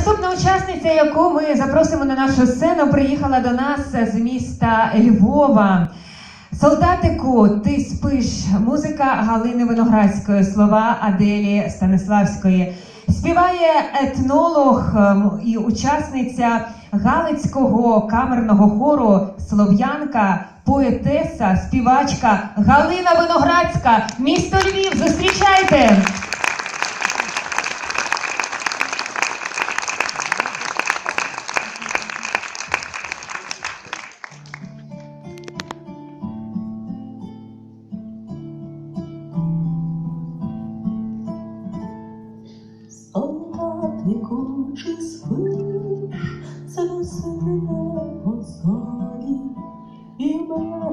наступна учасниця, яку ми запросимо на нашу сцену, приїхала до нас з міста Львова. Солдатику, ти спиш. Музика Галини Виноградської, слова Аделі Станиславської. Співає етнолог ем, і учасниця Галицького камерного хору Слов'янка, поетеса, співачка Галина Виноградська. Місто Львів. Зустрічайте!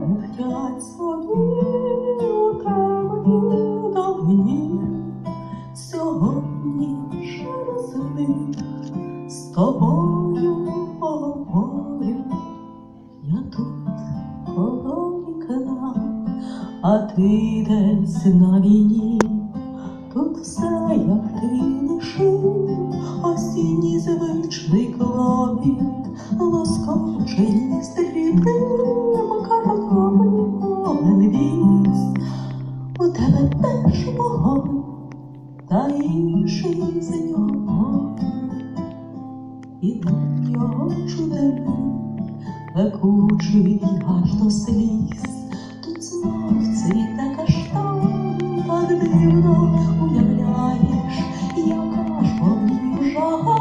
Мерехтять собі у темні давні. Сьогодні через з тобою поговорю. Я тут коло а ти десь на війні. Тут все, як ти лишив, звичний клопіт, лоскочені стріти, та інший з нього. І його чудини, пекучий аж до сліз. Тут знов цвіте каштан, так дивно уявляєш, яка ж повні жага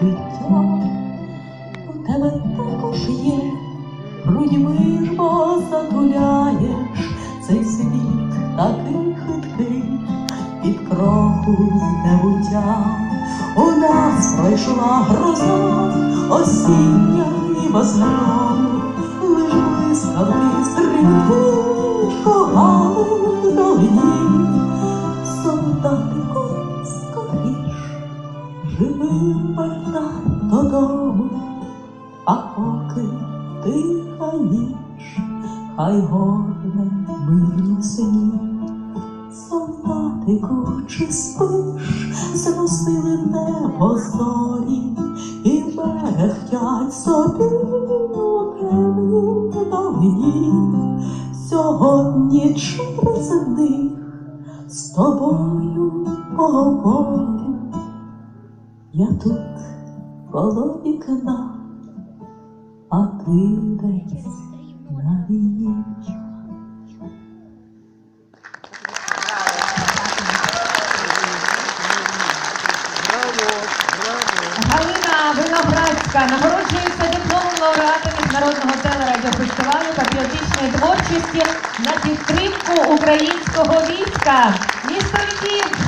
життя. У тебе також є, грудьми ж бо затуляєш цей світ такий хиткий, під кроху небуття. У нас пройшла гроза, осіння і безграну, лиш блискавки стрімки, когали вдалині. Солдатику, скоріш, живим вертай додому, а поки тиха ніч, хай горне мирні сині. Солдатику, чи спиш, заносили небо зорі, і мерехтять собі у темній долині. Сьогодні через них з тобою поговорю. Я тут коло вікна, а ти десь на війні. Виноградська нагороджується дипломом лауреата міжнародного телерадіофестивалю патріотичної творчості на підтримку українського війська. Місто Львів.